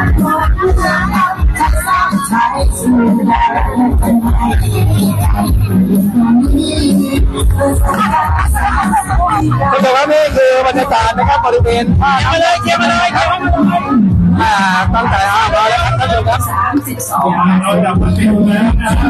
ท่านผู้ชมครับนี่คือบรรยากาศนะครับบริเวณท่าน้ำเลยเชียร์มาเลยเชียร์มาเลยอ่าตั้งแต่ห้าโมงแล้วครับท่านผู้ชมครับเราดับมันเป็นแล้วนะครับ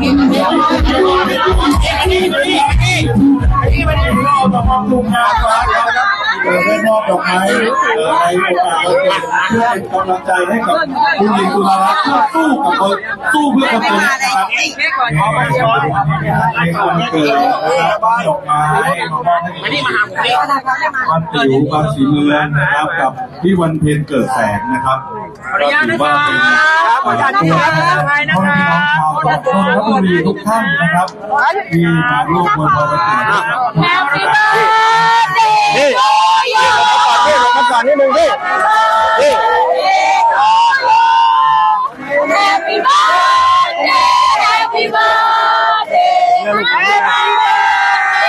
เราจะมอบลูกงานฟ้าแล้วนะครับ เราได้มอบดอกไม้ในโอกาสวันเกิดเพื่อเป็นกำลังใจให้กับผู้หญิงกุลารัตน์สู้กับคนสู้เพื่อคนเป็นนะครับในวันเกิดนะครับดอกไม้มามอบให้วันผิวบางสีเมืองนะครับกับพี่วันเพ็ญเกิดแสงนะครับก็ถือว่าเป็นตัวแทนพ่อแม่พี่น้องชาวจังหวัดนนทบุรีทุกท่านนะครับที่มาร่วมบนวันเกิดนะครับนี่ นี่ลงมาก่อนนี่ลงมาก่อนนิดนึงนี่นี่ Happy birthday, happy birthday, happy birthday.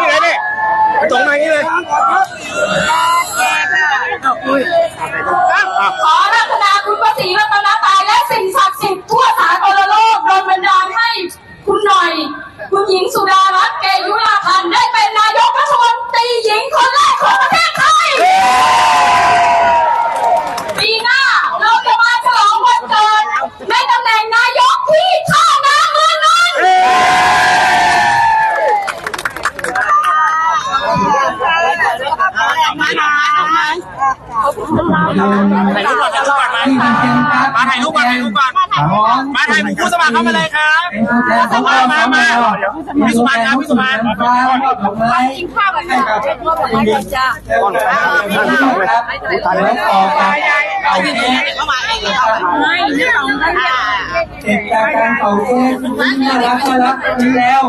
นี่เลยนี่ตรงมาอย่างนี้เลย ขอรัตนาคุณพระศรีรัตนตรัยและสิ่งศักดิ์สิทธิ์ทั่วสากลโลกโดนบันดาลให้คุณหน่อย คุณหญิงสุดารัตน์เกยุราพันธ์ได้เป็นนายกรัฐมนตรีหญิงคนแรกของประเทศไทย ปีหน้าเราจะมาฉลองวันเกิดในตำแหน่งนายกที่ท่าน้ำเมืองนนท์ มาถ่ายรูปก่อนถ่ายรูปก่อนมาถ่ายรูปผู้สมัครเข้ามาเลยครับมามามาพี่สุมานครับพี่สุมานกินข้าวกันค่ะเป็นว่าจะตัดแล้วต่อไปเอาเค้กไม่ไม่ต้องกันค่ะเสร็จจากการเป่าเค้กน่ารักน่ารักนี้แล้ว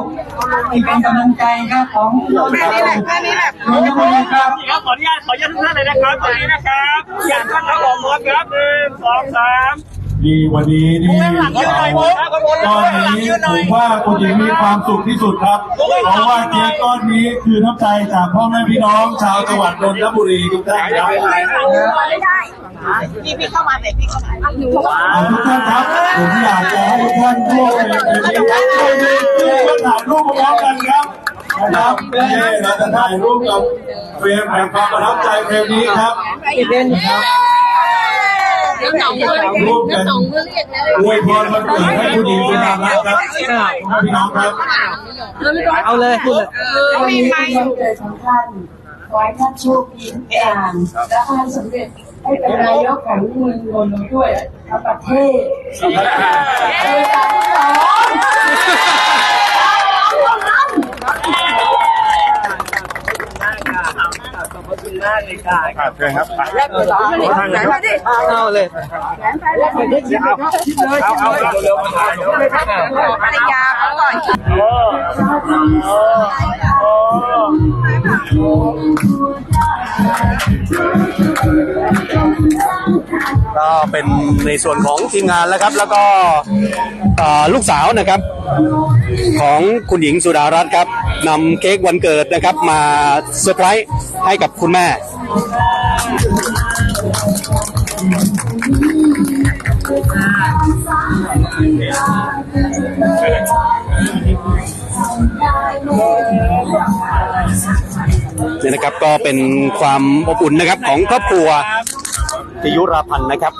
นี่เป็นกำลังใจครับของนนทบุรีครับครับขออนุญาตขออนุญาตทุกท่านเลยนะครับตอนนี้นะครับ อย่างท่านครับผมพร้อมครับหนึ่งสองสาม ดีวันนี้นี่ก้อนนี้ผมว่าคุณหญิงมีความสุขที่สุดครับ เพราะว่าเค้กก้อนนี้คือน้ำใจจากพ่อแม่พี่น้องชาวจังหวัดนนทบุรีทุกท่านครับพี่พี่เข้ามาเลยพี่เข้ามาเอาทุกท่านครับผมอยากจะให้ทุกท่านร่วมเป็นเป็นนี้ครับช่วยดีช่วยถ่ายรูปพร้อมกันครับนะครับนี่เราจะถ่ายรูปกับเฟรมแห่งความประทับใจเฟรมนี้ครับครับ น้ำหนองเมืองร่วมกันน้ำหนองเมืองเรียกแล้วอวยพรวันเกิดให้คุณหญิงสุดารัตน์ครับพี่น้องครับเอาเลยพูดเลยวันนี้เป็นวันเกิดของท่านขอให้ท่านโชคดีทุกอย่างและให้สำเร็จให้เป็นนายกของเมืองนนท์ด้วยทั้งประเทศ เออสามสองเอาเลยภรรยาเขาก่อนก็เป็นในส่วนของทีมงานแล้วครับ แล้วก็เอ่อลูกสาวนะครับ ของคุณหญิงสุดารัตน์ครับ นำเค้กวันเกิดนะครับมาเซอร์ไพรส์ให้กับคุณแม่นี่นะครับก็เป็นความอบอุ่นนะครับของครอบครัวพิยุราพันธ์นะครับ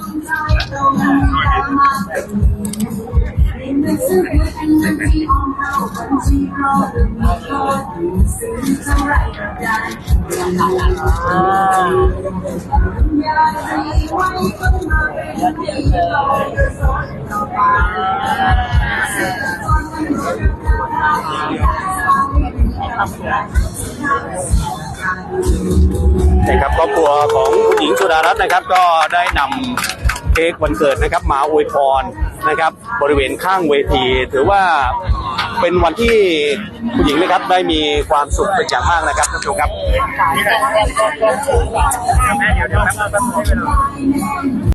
นะครับครอบครัวของคุณหญิงสุดารัตน์นะครับ ก็ได้นำ เค้กวันเกิดนะครับมาอวยพรนะครับบริเวณข้างเวที ถือว่าเป็นวันที่ผู้หญิงนะครับได้มีความสุขเป็นอย่างมากนะครับท่านผู้ชมครับ